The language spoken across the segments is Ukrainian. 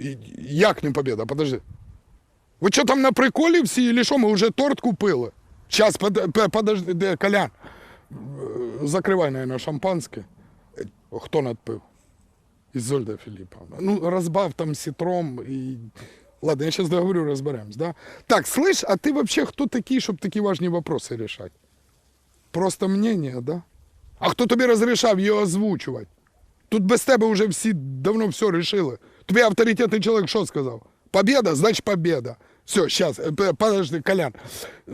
І- Як не побіда? Подожди. Ви що там на приколі всі, или що, ми вже торт купили? Зараз, подожди, де, Колян, е, закривай, наверное, шампанське. Е, Хто надпив? Ізольда Філіпповна. Ну, розбав там сітром і... Ладно, я сейчас договорю, разберемся, да? Так, слышь, а ты вообще кто такие, чтобы такие важные вопросы решать? Просто мнение, да? А хто тобі розрішав його озвучувати? Тут без тебе вже всі давно все рішили. Тобі авторитетний чоловік що сказав? Победа, значить победа. Все, сейчас, подожди, Колян. Е,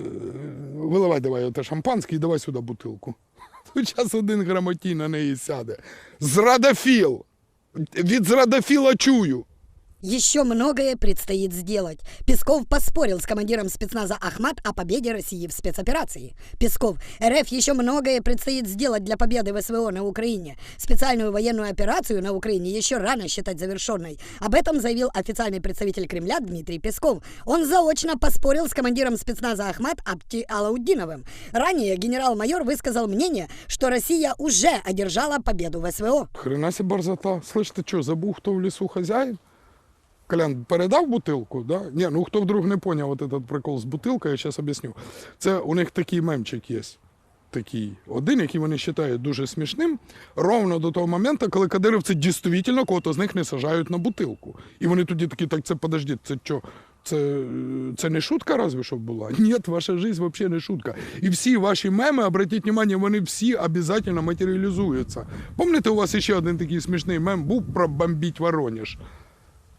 Виливай давай это шампанське і давай сюди бутилку. Зараз один грамотій на неї сяде. Зрадофіл. Від зрадофіла чую. Еще многое предстоит сделать. Песков поспорил с командиром спецназа Ахмат о победе России в спецоперации. Песков, РФ еще многое предстоит сделать для победы в СВО на Украине. Специальную военную операцию на Украине еще рано считать завершенной. Об этом заявил официальный представитель Кремля Дмитрий Песков. Он заочно поспорил с командиром спецназа Ахмат Абти Алаудиновым. Ранее генерал-майор высказал мнение, что Россия уже одержала победу в СВО. Хрена себе борзота. Слышь, ти що, забув, хто в лісу хазяїн? Колян, передав бутилку, да? Ні, ну хто вдруг не поняв от этот прикол з бутилкою, я зараз об'ясню. Це у них такий мемчик є. Такий один, який вони вважають дуже смішним, ровно до того моменту, коли кадировці дійсно кого-то з них не сажають на бутилку. І вони тоді такі, так це подождіть, це що? Це, це не шутка разве що була? Ні, ваша життя взагалі не шутка. І всі ваші меми, обратіть внимание, вони всі обов'язково матеріалізуються. Пам'ятаєте, у вас ще один такий смішний мем був про бомбіть Воронеж?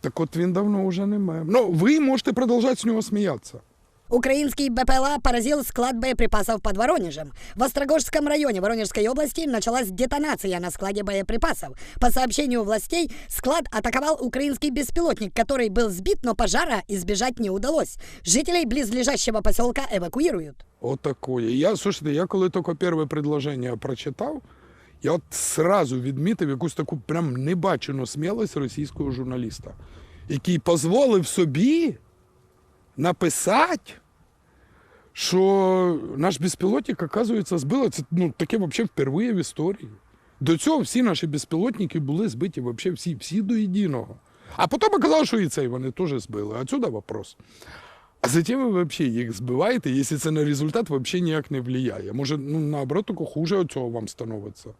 Так от він давно вже не мем. Ну, ви можете продовжувати з нього сміятися. Украинский БПЛА поразил склад боеприпасов под Воронежем. В Острогожском районе Воронежской области началась детонация на складе боеприпасов. По сообщению властей, склад атаковал украинский беспилотник, который был сбит, но пожара избежать не удалось. Жителей близлежащего поселка эвакуируют. От такое. Я, слушайте, я коли тільки перше предложення прочитав, Я от сразу відмітив якусь таку прям небачену смілость російського журналіста, який дозволив собі написати, що наш безпілотник, оказується, збило. Це ну, таке взагалі впервые в історії. До цього всі наші безпілотники були збиті вообще всі, всі до єдиного. А потім оказалось, що і цей вони теж збили. Отсюда вопрос. А затем ви взагалі їх збиваєте, якщо це на результат взагалі ніяк не впливає. Може, ну, наоборот, тільки хуже цього вам становиться.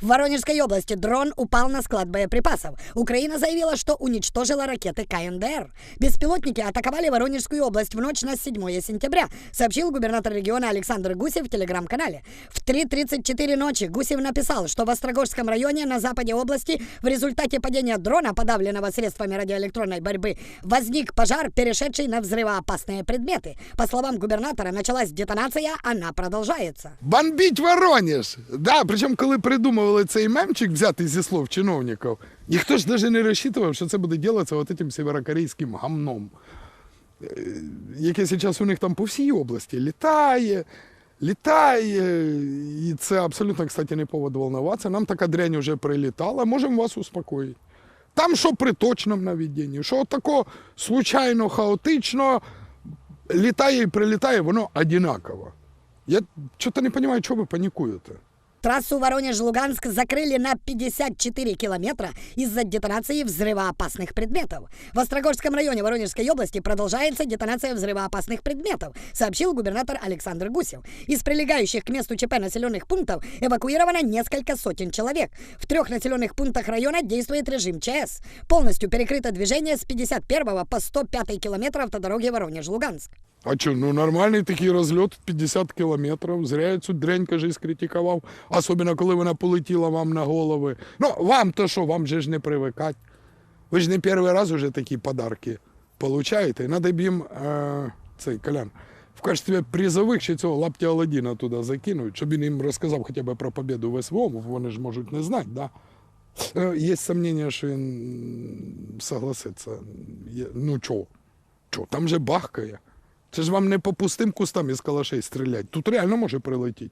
В Воронежской области дрон упал на склад боеприпасов. Украина заявила, что уничтожила ракеты КНДР. Беспилотники атаковали Воронежскую область в ночь на 7 сентября, сообщил губернатор региона Александр Гусев в телеграм-канале. В 3.34 ночи Гусев написал, что в Острогожском районе на западе области в результате падения дрона, подавленного средствами радиоэлектронной борьбы, возник пожар, перешедший на взрывоопасные предметы. По словам губернатора, началась детонация, она продолжается. Бомбіть Воронеж! Да, причому, коли придумували цей мемчик взяти зі слов чиновників, ніхто ж навіть не розчитував, що це буде ділатися от этим северокорейським гамном, е, яке зараз у них там по всій області літає, літає. І це абсолютно, кстати, не повод волноватися. Нам така дрянь вже прилітала, можемо вас успокоїти. Там що при точному наведенні, що тако случайно, хаотично літає і прилітає, воно одинаково. Я что-то не понимаю, что вы паникуете. Трассу Воронеж-Луганск закрыли на 54 километра из-за детонации взрывоопасных предметов. В Острогожском районе Воронежской области продолжается детонация взрывоопасных предметов, сообщил губернатор Александр Гусев. Из прилегающих к месту ЧП населенных пунктов эвакуировано несколько сотен человек. В трех населенных пунктах района действует режим ЧС. Полностью перекрыто движение с 51 по 105 километр автодороги Воронеж-Луганск. А что, ну нормальний такий розльот 50 кілометрів. Зря я цю дрянь, каже, скритикував. Особливо, коли вона полетіла вам на голови. Ну, вам то що, вам же ж не привикать. Ви ж не перший раз уже такі подарки получаєте. Надо б їм е, цей колян. В качестві призових ще цього лаптя Аладдіна туди закинуть, щоб він їм розказав хоча б про побіду в СВО, вони ж можуть не знати, да? Е, Є сумніння, що він согласиться. Ну чого? Чого? Там же бахкає. Це ж вам не по пустим кустам із калашей стрілять. Тут реально може прилетіти.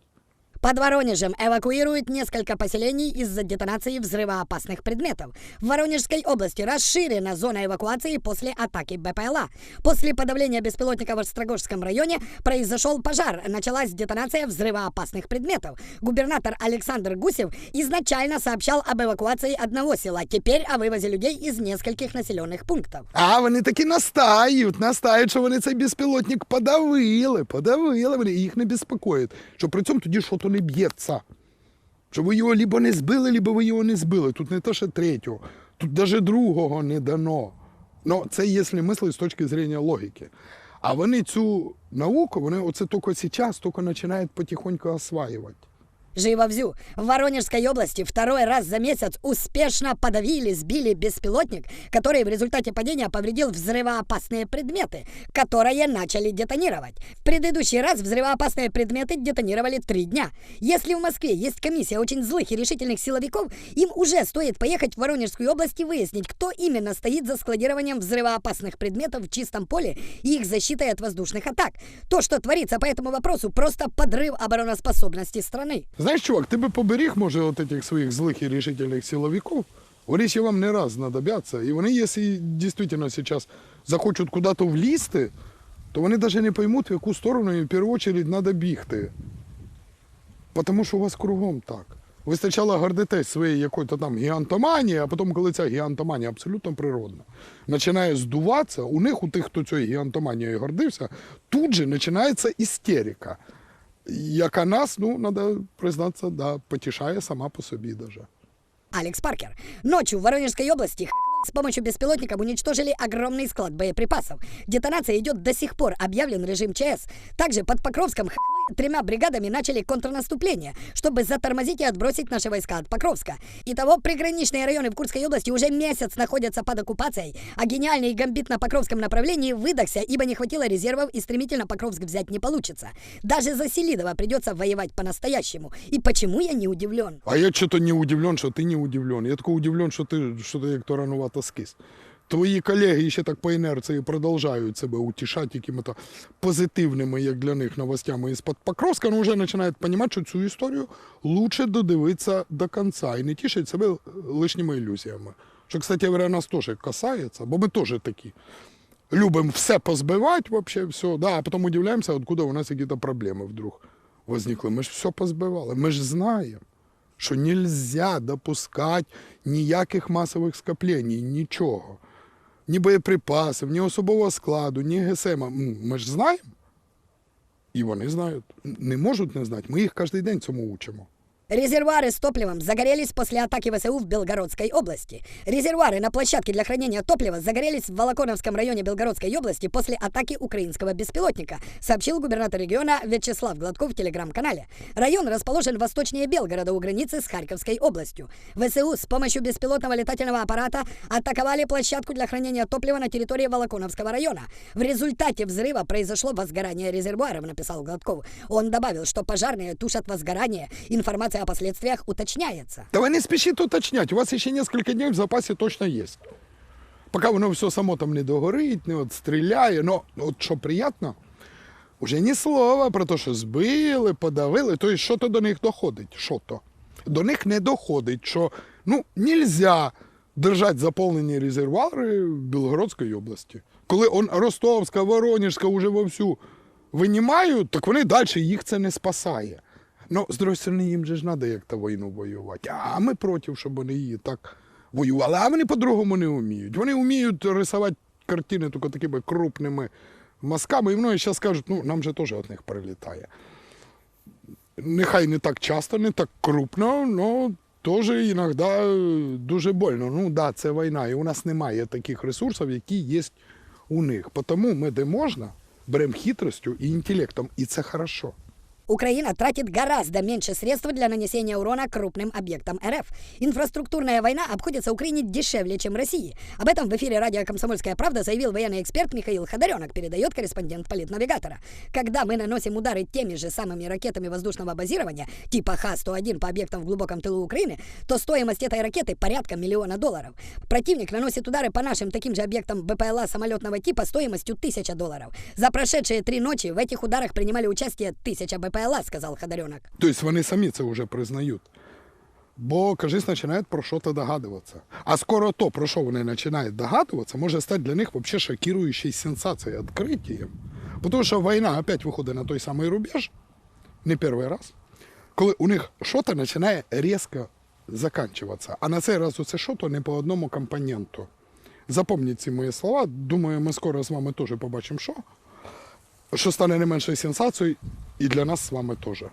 Под Воронежем эвакуируют несколько поселений из-за детонации взрывоопасных предметов. В Воронежской области расширена зона эвакуации после атаки БПЛА. После подавления беспилотника в Острогожском районе произошел пожар. Началась детонация взрывоопасных предметов. Губернатор Александр Гусев изначально сообщал об эвакуации одного села, теперь о вывозе людей из нескольких населенных пунктов. А вони таки настають, настають, що вони цей безпілотник подавили, подавили, вони і їх не безпокоїть. Що при цьому тоді що то не Б'ється. Що ви його либо не збили, либо ви його не збили. Тут не те, що третього, тут навіть другого не дано. Ну, це якщо мислити з точки зрення логіки. А вони цю науку, вони оце тільки зараз, тільки починають потихоньку осваювати. Живо-взю. В Воронежской области второй раз за месяц успешно подавили, сбили беспилотник, который в результате падения повредил взрывоопасные предметы, которые начали детонировать. В предыдущий раз взрывоопасные предметы детонировали три дня. Если в Москве есть комиссия очень злых и решительных силовиков, им уже стоит поехать в Воронежскую область и выяснить, кто именно стоит за складированием взрывоопасных предметов в чистом поле и их защитой от воздушных атак. То, что творится по этому вопросу, просто подрыв обороноспособности страны. Знаєш, чувак, ти би поберіг, може, от этих своїх злих і рішительних силовиків, вони ще вам не раз знадобляться. І вони, якщо дійсно зараз захочуть куди-то влізти, то вони навіть не поймуть, в яку сторону їм в першу чергу треба бігти. Тому що у вас кругом так. Ви спочатку гордитесь своєю якоюсь там гігантоманією, а потім, коли ця гігантоманія абсолютно природна, починає здуватися, у них, у тих, хто цією гігантоманією гордився, тут же починається істерика яка нас, ну, надо признаться, да, потішає сама по собі даже. Алекс Паркер. Ночью в Воронежской области хохлы с помощью беспилотников уничтожили огромный склад боеприпасов. Детонация идет до сих пор, объявлен режим ЧС. Также под Покровском хохлы тремя бригадами начали контрнаступление, чтобы затормозить и отбросить наши войска от Покровска. Итого приграничные районы в Курской области уже месяц находятся под оккупацией, а гениальный гамбит на Покровском направлении выдохся, ибо не хватило резервов и стремительно Покровск взять не получится. Даже за Селидово придется воевать по-настоящему. И почему я не удивлен? А я что-то не удивлен, що ти не удивлен. Я такой удивлен, що ти, що ти як то ранувато скис. Твої колеги ще так по інерції продовжують себе утішати якими-то позитивними, як для них, новостями із-під Покровська, ну вже починають розуміти, що цю історію лучше додивитися до кінця і не тішить себе лишніми ілюзіями. Що, кстати говоря, нас теж касається, бо ми теж такі. Любим все позбивати, вообще все, да, а потім удивляємося, откуда у нас якісь проблеми вдруг возникли. Ми ж все позбивали, ми ж знаємо що нельзя допускати ніяких масових скоплень, нічого. Ні боєприпасів, ні особового складу, ні ГСМ. Ми ж знаємо. І вони знають. Не можуть не знати. Ми їх кожен день цьому учимо. Резервуары с топливом загорелись после атаки ВСУ в Белгородской области. Резервуары на площадке для хранения топлива загорелись в Волоконовском районе Белгородской области после атаки украинского беспилотника, сообщил губернатор региона Вячеслав Гладков в телеграм-канале. Район расположен восточнее Белгорода у границы с Харьковской областью. ВСУ с помощью беспилотного летательного аппарата атаковали площадку для хранения топлива на территории Волоконовского района. В результате взрыва произошло возгорание резервуаров, написал Гладков. Он добавил, что пожарные тушат возгорание. Информация о последствиях уточняется. Та ви не спішіть уточняти, у вас ще кілька днів в запасі точно є. Поки воно все само там не догорить, не от стріляє. Ну, от що приємно, уже ні слова про те, що збили, подавили, то що то до них доходить. Що то? До них не доходить, що ну, нельзя держати заповнені резервуари в Білгородській області. Коли он Ростовська, Воронежська вже вовсю винімають, так вони далі їх це не спасає. Ну, з другої сторони, їм же ж треба як то війну воювати. А ми проти, щоб вони її так воювали. А вони по-другому не вміють. Вони вміють рисувати картини тільки такими крупними мазками. І вони зараз кажуть, ну, нам же теж від них прилітає. Нехай не так часто, не так крупно, але теж іноді дуже больно. Ну, так, да, це війна, і у нас немає таких ресурсів, які є у них. Тому ми де можна, беремо хитростю і інтелектом, і це хорошо. Украина тратит гораздо меньше средств для нанесения урона крупным объектам РФ. Инфраструктурная война обходится Украине дешевле, чем России. Об этом в эфире радио «Комсомольская правда» заявил военный эксперт Михаил Ходоренок, передает корреспондент политнавигатора. Когда мы наносим удары теми же самыми ракетами воздушного базирования, типа Х-101 по объектам в глубоком тылу Украины, то стоимость этой ракеты порядка миллиона долларов. Противник наносит удары по нашим таким же объектам БПЛА самолетного типа стоимостью 1000 долларов. За прошедшие три ночи в этих ударах принимали участие 1000 БПЛА. БПЛА, сказал Ходоренок. Тобто вони самі це вже признають. Бо, кажись, починають про що то догадуватися. А скоро то, про що вони починають догадуватися, може стати для них взагалі шокируючою сенсацією, відкриттям. Тому що війна опять виходить на той самий рубеж, не перший раз, коли у них щось починає різко закінчуватися. А на цей раз це що то не по одному компоненту. Запомніть ці мої слова. Думаю, ми скоро з вами теж побачимо, що. Що стане не меншою сенсацією і для нас з вами теж.